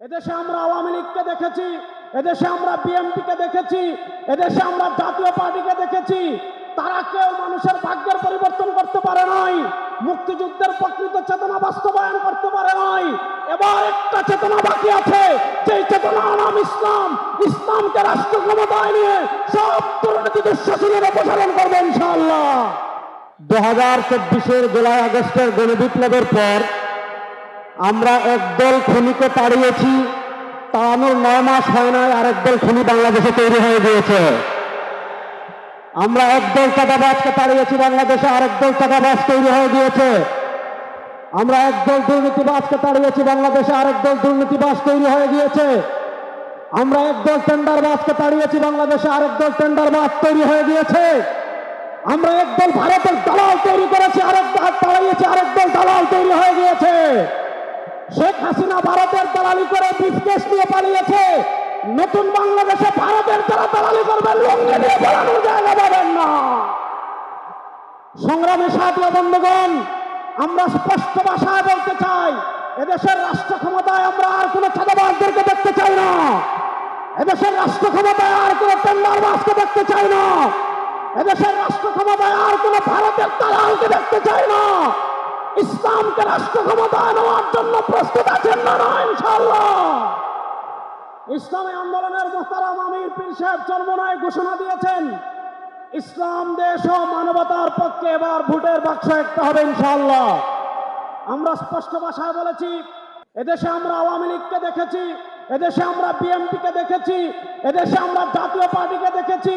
এদেশে আমরা আওয়ামী লীগকে দেখেছি, এদেশে আমরা বিএনপিকে দেখেছি, এদেশে আমরা জাতীয় পার্টিকে দেখেছি। তারা কেউ মানুষের ভাগ্যের পরিবর্তন করতে পারে নাই, মুক্তিযুদ্ধের প্রকৃত চেতনা বাস্তবায়ন করতে পারে নাই। এবার একটা চেতনা বাকি আছে সেই চেতনা নাম ইসলাম। ইসলামকে রাষ্ট্র ক্ষমতায় নিয়ে সব দুর্নীতি দুঃশাসনের অপসারণ করবে ইনশাআল্লাহ। দু হাজার চব্বিশের জুলাই আগস্টের গণবিপ্লবের পর আমরা একদল খুনিকে তাড়িয়েছি। তাড়ানোর নয় মাস হয় নাই আর একদল খুনি বাংলাদেশে তৈরি হয়ে গিয়েছে। আমরা একদল চাঁদাবাজকে তাড়িয়েছি, বাংলাদেশে আর একদল চাঁদাবাজ তৈরি হয়ে গিয়েছে। আমরা একদল দুর্নীতিবাজকে তাড়িয়েছি, বাংলাদেশে আর একদল দুর্নীতিবাজ তৈরি হয়ে গিয়েছে। আমরা একদল টেন্ডারবাজকে তাড়িয়েছি, বাংলাদেশে আর একদল টেন্ডারবাজ তৈরি হয়ে গিয়েছে। আমরা একদল ভারতের দালাল তৈরি করেছি, আরেক দল তাড়িয়েছি আরেক দল দালাল তৈরি হয়ে গিয়েছে শেখ হাসিনা ভারতের দালালি করে বিজনেস নিয়ে পালিয়েছে। নতুন বাংলাদেশে ভারতের যারা দালালি করবেন লঙ্গে নিয়ে পালানোর জায়গা পাবেন না। সংগ্রামী সাথী ও বন্ধুগণ, আমরা স্পষ্ট ভাষায় বলতে চাই, এদেশের রাষ্ট্র ক্ষমতায় আমরা আর কোনো চাঁদাবাজদেরকে দেখতে চাই না। এদেশের রাষ্ট্র ক্ষমতায় আর কোনো টেন্ডারবাজকে দেখতে চাই না। এদেশের রাষ্ট্র ক্ষমতায় আর কোনো ভারতের দালালকে দেখতে চাই না। ইসলামকে রাষ্ট্র ক্ষমতায় নেওয়ার জন্য প্রস্তুত আছেন না না ইনশাল্লাহ ইসলামী আন্দোলনের মোহতারাম আমির পীর সাহেব চর্মনায় ঘোষণা দিয়েছেন, ইসলাম, দেশ ও মানবতার পক্ষে এবার ভোটের বাক্স একটা হবে ইনশাল্লাহ আমরা স্পষ্ট ভাষায় বলেছি, এদেশে আমরা আওয়ামী লীগকে দেখেছি, এদেশে আমরা বিএনপিকে দেখেছি, এদেশে আমরা জাতীয় পার্টিকে দেখেছি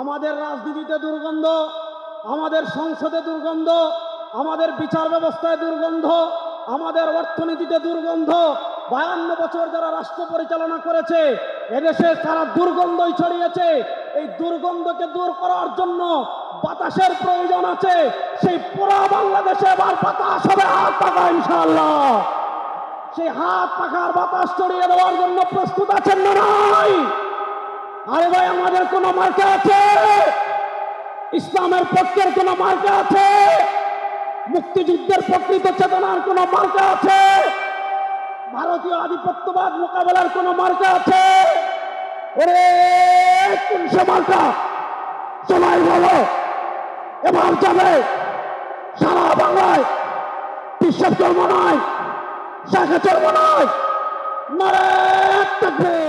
আমাদের রাজনীতিতে দুর্গন্ধ, আমাদের সংসদে দুর্গন্ধ, আমাদের বিচার ব্যবস্থায় দুর্গন্ধ, আমাদের অর্থনীতিতে দুর্গন্ধ। বায়ান্ন বছর যারা রাষ্ট্র পরিচালনা করেছে, এদেশে তারা দুর্গন্ধই ছড়িয়েছে। এই দুর্গন্ধকে দূর করার জন্য বাতাসের প্রয়োজন আছে। সেই পুরো বাংলাদেশে এবার বাতাস হবে, হাত পাকা ইনশাল্লাহ সেই হাত পাখার বাতাস ছড়িয়ে দেওয়ার জন্য প্রস্তুত আছেন না আরে ভাই, আমাদের কোন মার্কা আছে? ইসলামের পক্ষের কোন মার্কা আছে? মুক্তিযুদ্ধের প্রকৃত চেতনার কোন মার্কা আছে? ভারতীয় আধিপত্যবাদ মোকাবেলার কোন মার্কা আছে? ওরে, তিনশো মার্কা। সবাই বলো, এবার যাবে। সারা বাংলায় বিশ্বাস চর্ম নয় শাখা নয় থাকবে।